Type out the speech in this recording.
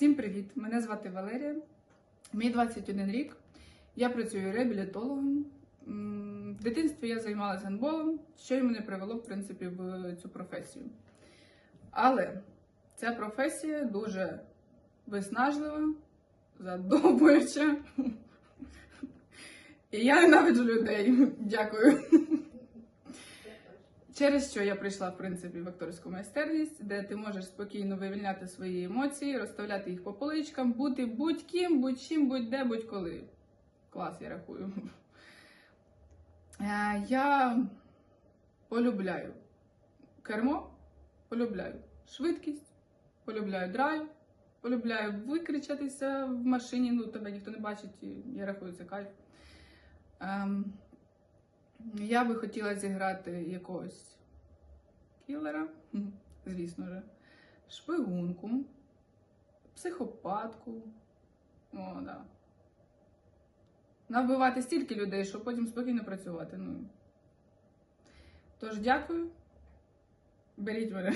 Всім привіт! Мене звати Валерія. Мені 21 рік. Я працюю реабілітологом. В дитинстві я займалася гандболом, що й мене привело, в принципі, в цю професію. Але ця професія дуже виснажлива, задовбуюча. І я ненавиджу людей. Дякую. Через що я прийшла, в принципі, в акторську майстерність, де ти можеш спокійно вивільняти свої емоції, розставляти їх по поличкам, бути будь-ким, будь-чим, будь-де, будь-коли. Клас, я рахую. Е, Я полюбляю кермо, полюбляю швидкість, полюбляю драйв, полюбляю викричатися в машині, ну тебе ніхто не бачить, я рахую це кайф. Я би хотіла зіграти якогось кілера, звісно ж, шпигунку, психопатку. О, да. Навбивати стільки людей, щоб потім спокійно працювати. Ну. Тож дякую. Беріть мене.